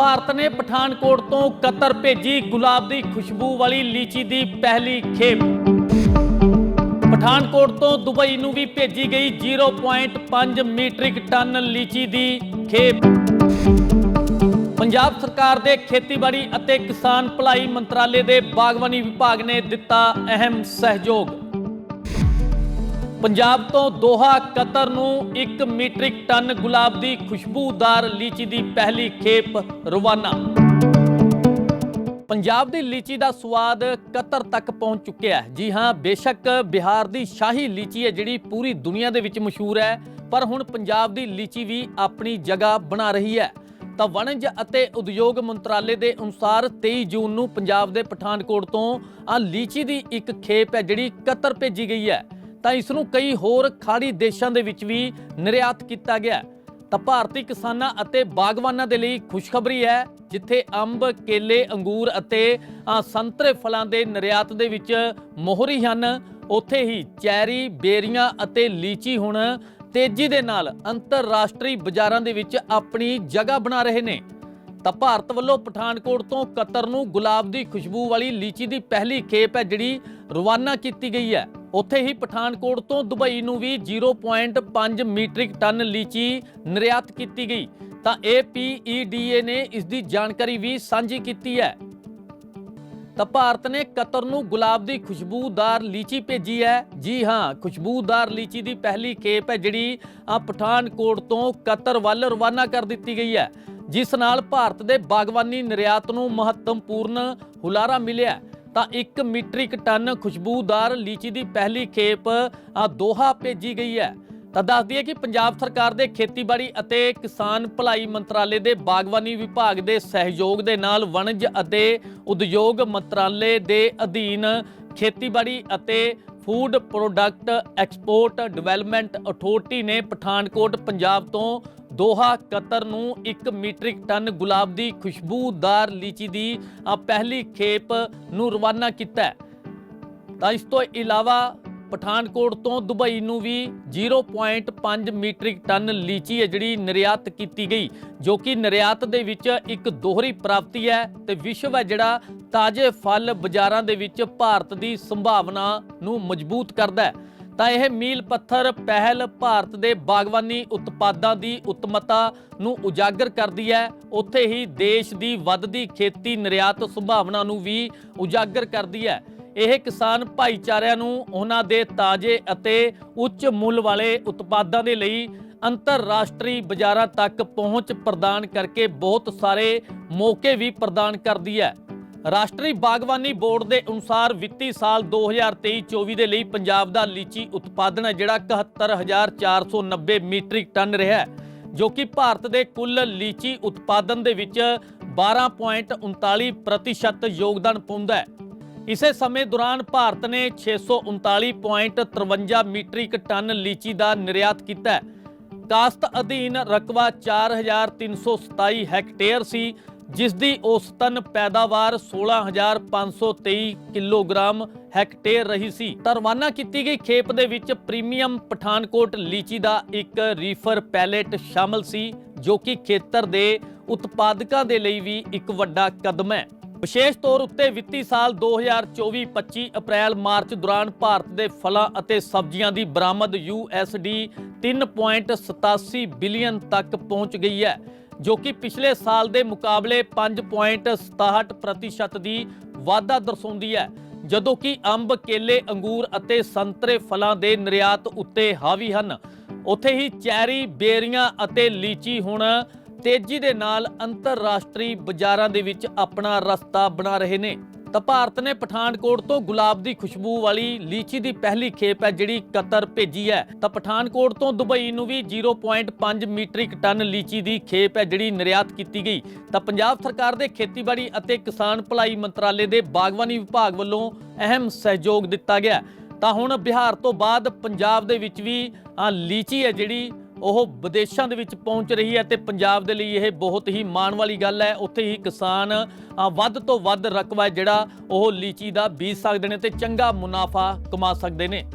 ਭਾਰਤ ਨੇ ਪਠਾਨਕੋਟ ਤੋਂ ਕਤਰ ਭੇਜੀ ਗੁਲਾਬ ਦੀ ਖੁਸ਼ਬੂ ਵਾਲੀ ਲੀਚੀ ਦੀ ਪਹਿਲੀ ਖੇਪ। ਪਠਾਨਕੋਟ ਤੋਂ ਦੁਬਈ ਨੂੰ ਵੀ ਭੇਜੀ ਗਈ 0.5 ਮੀਟ੍ਰਿਕ ਟਨ ਲੀਚੀ ਦੀ ਖੇਪ। ਪੰਜਾਬ ਸਰਕਾਰ ਦੇ ਖੇਤੀਬਾੜੀ ਅਤੇ ਕਿਸਾਨ ਭਲਾਈ ਮੰਤਰਾਲੇ ਦੇ ਬਾਗਬਾਨੀ ਵਿਭਾਗ ਨੇ ਦਿੱਤਾ ਅਹਿਮ ਸਹਿਯੋਗ। ਪੰਜਾਬ ਤੋਂ ਦੋਹਾ ਕਤਰ ਨੂੰ 1 ਮੀਟ੍ਰਿਕ ਟਨ ਗੁਲਾਬ ਦੀ ਖੁਸ਼ਬੂਦਾਰ ਲੀਚੀ ਦੀ ਪਹਿਲੀ ਖੇਪ ਰਵਾਨਾ। ਪੰਜਾਬ ਦੀ ਲੀਚੀ ਦਾ ਸਵਾਦ ਕਤਰ ਤੱਕ ਪਹੁੰਚ ਚੁੱਕਿਆ ਹੈ। ਜੀ ਹਾਂ, ਬੇਸ਼ੱਕ ਬਿਹਾਰ ਦੀ ਸ਼ਾਹੀ ਲੀਚੀ ਹੈ ਜਿਹੜੀ ਪੂਰੀ ਦੁਨੀਆ ਦੇ ਵਿੱਚ ਮਸ਼ਹੂਰ ਹੈ, ਪਰ ਹੁਣ ਪੰਜਾਬ ਦੀ ਲੀਚੀ ਵੀ ਆਪਣੀ ਜਗ੍ਹਾ ਬਣਾ ਰਹੀ ਹੈ। ਤਾਂ ਵਣਜ ਅਤੇ ਉਦਯੋਗ ਮੰਤਰਾਲੇ ਦੇ ਅਨੁਸਾਰ 23 ਜੂਨ ਨੂੰ ਪੰਜਾਬ ਦੇ ਪਠਾਨਕੋਟ ਤੋਂ ਆ ਲੀਚੀ ਦੀ ਇੱਕ ਖੇਪ ਹੈ ਜਿਹੜੀ ਕਤਰ ਭੇਜੀ ਗਈ ਹੈ। ਤਾਂ ਇਸ ਨੂੰ ਕਈ ਹੋਰ ਖਾੜੀ ਦੇਸ਼ਾਂ ਦੇ ਵਿੱਚ ਵੀ ਨਿਰਯਾਤ ਕੀਤਾ ਗਿਆ ਤਾਂ ਭਾਰਤੀ ਕਿਸਾਨਾਂ ਅਤੇ ਬਾਗਬਾਨਾਂ ਦੇ ਲਈ ਖੁਸ਼ਖਬਰੀ ਹੈ, ਜਿੱਥੇ ਅੰਬ, ਕੇਲੇ, ਅੰਗੂਰ ਅਤੇ ਸੰਤਰੇ ਫਲਾਂ ਦੇ ਨਿਰਯਾਤ ਦੇ ਵਿੱਚ ਮੋਹਰੀ ਹਨ। ਉੱਥੇ ਹੀ ਚੈਰੀ, ਬੇਰੀਆਂ ਅਤੇ ਲੀਚੀ ਹੁਣ ਤੇਜ਼ੀ ਦੇ ਨਾਲ ਅੰਤਰਰਾਸ਼ਟਰੀ ਬਾਜ਼ਾਰਾਂ ਦੇ ਵਿੱਚ ਆਪਣੀ ਜਗ੍ਹਾ ਬਣਾ ਰਹੇ ਨੇ। ਤਾਂ ਭਾਰਤ ਵੱਲੋਂ ਪਠਾਨਕੋਟ ਤੋਂ ਕਤਰ ਨੂੰ ਗੁਲਾਬ ਦੀ ਖੁਸ਼ਬੂ ਵਾਲੀ ਲੀਚੀ ਦੀ ਪਹਿਲੀ ਖੇਪ ਹੈ, ਜਿਹੜੀ ਰਵਾਨਾ ਕੀਤੀ ਗਈ ਹੈ। ਉੱਥੇ ਹੀ ਪਠਾਨਕੋਟ ਤੋਂ ਦੁਬਈ ਨੂੰ ਵੀ 0.5 ਮੀਟ੍ਰਿਕ ਟਨ ਲੀਚੀ ਨਿਰਯਾਤ ਕੀਤੀ ਗਈ। ਤਾਂ APEDA ਨੇ ਇਸ ਦੀ ਜਾਣਕਾਰੀ ਵੀ ਸਾਂਝੀ ਕੀਤੀ ਹੈ। ਤਾਂ ਭਾਰਤ ਨੇ ਕਤਰ ਨੂੰ ਗੁਲਾਬ ਦੀ ਖੁਸ਼ਬੂਦਾਰ ਲੀਚੀ ਭੇਜੀ ਹੈ। ਜੀ ਹਾਂ, ਖੁਸ਼ਬੂਦਾਰ ਲੀਚੀ ਦੀ ਪਹਿਲੀ ਖੇਪ ਹੈ ਜਿਹੜੀ ਆ ਪਠਾਨਕੋਟ ਤੋਂ ਕਤਰ ਵੱਲ ਰਵਾਨਾ ਕਰ ਦਿੱਤੀ ਗਈ ਹੈ। ਜਿਸ ਨਾਲ ਭਾਰਤ ਦੇ ਬਾਗਬਾਨੀ ਨਿਰਯਾਤ ਨੂੰ ਮਹੱਤਵਪੂਰਨ ਹੁਲਾਰਾ ਮਿਲਿਆ ਤਾਂ 1 ਮੀਟ੍ਰਿਕ ਟਨ ਖੁਸ਼ਬੂਦਾਰ ਲੀਚੀ ਦੀ ਪਹਿਲੀ ਖੇਪ ਦੋਹਾ ਭੇਜੀ ਗਈ ਹੈ। ਤਾਂ ਦੱਸ ਦਈਏ ਕਿ ਪੰਜਾਬ ਸਰਕਾਰ ਦੇ ਖੇਤੀਬਾੜੀ ਅਤੇ ਕਿਸਾਨ ਭਲਾਈ ਮੰਤਰਾਲੇ ਦੇ ਬਾਗਬਾਨੀ ਵਿਭਾਗ ਦੇ ਸਹਿਯੋਗ ਦੇ ਨਾਲ ਵਣਜ ਅਤੇ ਉਦਯੋਗ ਮੰਤਰਾਲੇ ਦੇ ਅਧੀਨ ਖੇਤੀਬਾੜੀ ਅਤੇ food product export development authority ਨੇ ਪਠਾਨਕੋਟ, ਪੰਜਾਬ ਤੋਂ ਦੋਹਾ ਕਤਰ ਨੂੰ 1 ਮੀਟ੍ਰਿਕ ਟਨ ਗੁਲਾਬ ਦੀ ਖੁਸ਼ਬੂਦਾਰ ਲੀਚੀ ਦੀ ਪਹਿਲੀ ਖੇਪ ਨੂੰ ਰਵਾਨਾ ਕੀਤਾ ਹੈ। ਤਾਂ ਇਸ ਤੋਂ ਇਲਾਵਾ ਪਠਾਨਕੋਟ ਤੋਂ ਦੁਬਈ ਨੂੰ ਵੀ 0.5 ਮੀਟ੍ਰਿਕ ਟਨ ਲੀਚੀ ਹੈ ਜਿਹੜੀ ਨਿਰਯਾਤ ਕੀਤੀ ਗਈ, ਜੋ ਕਿ ਨਿਰਯਾਤ ਦੇ ਵਿੱਚ ਇੱਕ ਦੋਹਰੀ ਪ੍ਰਾਪਤੀ ਹੈ ਤੇ ਵਿਸ਼ਵ ਹੈ ਜਿਹੜਾ ਤਾਜ਼ੇ ਫਲ ਬਾਜ਼ਾਰਾਂ ਦੇ ਵਿੱਚ ਭਾਰਤ ਦੀ ਸੰਭਾਵਨਾ ਨੂੰ ਮਜ਼ਬੂਤ ਕਰਦਾ ਹੈ। ਤਾਂ ਇਹ ਮੀਲ ਪੱਥਰ ਪਹਿਲ ਭਾਰਤ ਦੇ ਬਾਗਬਾਨੀ ਉਤਪਾਦਾਂ ਦੀ ਉਤਮਤਾ ਨੂੰ ਉਜਾਗਰ ਕਰਦੀ ਹੈ। ਉੱਥੇ ਹੀ ਦੇਸ਼ ਦੀ ਵੱਧਦੀ ਖੇਤੀ ਨਿਰਯਾਤ ਸੰਭਾਵਨਾ ਨੂੰ ਵੀ ਉਜਾਗਰ ਕਰਦੀ ਹੈ। ਇਹ ਕਿਸਾਨ ਭਾਈਚਾਰਿਆਂ ਨੂੰ ਉਹਨਾਂ ਦੇ ਤਾਜ਼ੇ ਅਤੇ ਉੱਚ ਮੁੱਲ ਵਾਲੇ ਉਤਪਾਦਾਂ ਦੇ ਲਈ ਅੰਤਰਰਾਸ਼ਟਰੀ ਬਾਜ਼ਾਰਾਂ ਤੱਕ ਪਹੁੰਚ ਪ੍ਰਦਾਨ ਕਰਕੇ ਬਹੁਤ ਸਾਰੇ ਮੌਕੇ ਵੀ ਪ੍ਰਦਾਨ ਕਰਦੀ ਹੈ। ਰਾਸ਼ਟਰੀ ਬਾਗਬਾਨੀ ਬੋਰਡ ਦੇ ਅਨੁਸਾਰ ਵਿੱਤੀ ਸਾਲ 2023-24 ਦੇ ਲਈ ਪੰਜਾਬ ਦਾ ਲੀਚੀ ਉਤਪਾਦਨ ਹੈ, ਜਿਹੜਾ 71490 ਮੀਟ੍ਰਿਕ ਟਨ ਰਿਹਾ ਹੈ, ਜੋ ਕਿ ਭਾਰਤ ਦੇ ਕੁੱਲ ਲੀਚੀ ਉਤਪਾਦਨ ਦੇ ਵਿੱਚ 12.39% ਪ੍ਰਤੀਸ਼ਤ ਯੋਗਦਾਨ ਪਾਉਂਦਾ ਹੈ। ਇਸੇ ਸਮੇਂ ਦੌਰਾਨ ਭਾਰਤ ਨੇ 639.53 ਮੀਟ੍ਰਿਕ ਟਨ ਲੀਚੀ ਦਾ ਨਿਰਯਾਤ ਕੀਤਾ ਹੈ। ਕਾਸਤ ਅਧੀਨ ਰਕਬਾ 4327 ਹੈਕਟੇਅਰ ਸੀ ਜਿਸ ਦੀ ਔਸਤਨ ਪੈਦਾਵਾਰ 16523 ਕਿਲੋਗ੍ਰਾਮ ਹੈਕਟੇਅਰ ਰਹੀ ਸੀ। ਤਾਂ ਰਵਾਨਾ ਕੀਤੀ ਗਈ ਖੇਪ ਦੇ ਵਿੱਚ ਪ੍ਰੀਮੀਅਮ ਪਠਾਨਕੋਟ ਲੀਚੀ ਦਾ ਇੱਕ ਰੀਫਰ ਪੈਲੇਟ ਸ਼ਾਮਲ ਸੀ, ਜੋ ਕਿ ਖੇਤਰ ਦੇ ਉਤਪਾਦਕਾਂ ਦੇ ਲਈ ਵੀ ਇੱਕ ਵੱਡਾ ਕਦਮ ਹੈ। ਵਿਸ਼ੇਸ਼ ਤੌਰ ਉੱਤੇ ਵਿੱਤੀ ਸਾਲ 2024-25 ਅਪ੍ਰੈਲ ਮਾਰਚ ਦੌਰਾਨ ਭਾਰਤ ਦੇ ਫਲਾਂ ਅਤੇ ਸਬਜ਼ੀਆਂ ਦੀ ਬਰਾਮਦ USD 3.87 ਬਿਲੀਅਨ ਤੱਕ ਪਹੁੰਚ ਗਈ ਹੈ। ਜੋ ਕਿ ਪਿਛਲੇ ਸਾਲ ਦੇ ਮੁਕਾਬਲੇ 5.67 ਪ੍ਰਤੀਸ਼ਤ ਦੀ ਵਾਧਾ ਦਰਸਾਉਂਦੀ ਹੈ। ਜਦੋਂ ਕਿ ਅੰਬ, ਕੇਲੇ, ਅੰਗੂਰ ਅਤੇ ਸੰਤਰੇ ਫਲਾਂ ਦੇ ਨਿਰਯਾਤ ਉੱਤੇ ਹਾਵੀ ਹਨ। ਉੱਥੇ ਹੀ ਚੈਰੀ, ਬੇਰੀਆਂ ਅਤੇ ਲੀਚੀ ਹੁਣ ਤੇਜ਼ੀ ਦੇ ਨਾਲ ਅੰਤਰਰਾਸ਼ਟਰੀ ਬਾਜ਼ਾਰਾਂ ਦੇ ਵਿੱਚ ਆਪਣਾ ਰਸਤਾ ਬਣਾ ਰਹੇ ਨੇ। ਤਾਂ ਭਾਰਤ ਨੇ ਪਠਾਨਕੋਟ ਤੋਂ ਗੁਲਾਬ ਦੀ ਖੁਸ਼ਬੂ ਵਾਲੀ ਲੀਚੀ ਦੀ ਪਹਿਲੀ ਖੇਪ ਹੈ ਜਿਹੜੀ ਕਤਰ ਭੇਜੀ ਹੈ। ਤਾਂ ਪਠਾਨਕੋਟ ਤੋਂ ਦੁਬਈ ਨੂੰ ਵੀ 0.5 ਮੀਟ੍ਰਿਕ ਟਨ ਲੀਚੀ ਦੀ ਖੇਪ ਹੈ ਜਿਹੜੀ ਨਿਰਯਾਤ ਕੀਤੀ ਗਈ। ਤਾਂ ਪੰਜਾਬ ਸਰਕਾਰ ਦੇ ਖੇਤੀਬਾੜੀ ਅਤੇ ਕਿਸਾਨ ਭਲਾਈ ਮੰਤਰਾਲੇ ਦੇ ਬਾਗਬਾਨੀ ਵਿਭਾਗ ਵੱਲੋਂ ਅਹਿਮ ਸਹਿਯੋਗ ਦਿੱਤਾ ਗਿਆ। ਤਾਂ ਹੁਣ ਬਿਹਾਰ ਤੋਂ ਬਾਅਦ ਪੰਜਾਬ ਦੇ ਵਿੱਚ ਵੀ ਲੀਚੀ ਹੈ ਜਿਹੜੀ ਉਹ ਵਿਦੇਸ਼ਾਂ ਦੇ ਵਿੱਚ ਪਹੁੰਚ ਰਹੀ ਹੈ ਤੇ ਪੰਜਾਬ ਦੇ ਲਈ ਇਹ ਬਹੁਤ ਹੀ ਮਾਣ ਵਾਲੀ ਗੱਲ ਹੈ। ਉੱਥੇ ਹੀ ਕਿਸਾਨ ਵੱਧ ਤੋਂ ਵੱਧ ਰਕਬਾ ਹੈ ਜਿਹੜਾ ਉਹ ਲੀਚੀ ਦਾ ਬੀਜ ਸਕਦੇ ਨੇ ਤੇ ਚੰਗਾ ਮੁਨਾਫਾ ਕਮਾ ਸਕਦੇ ਨੇ।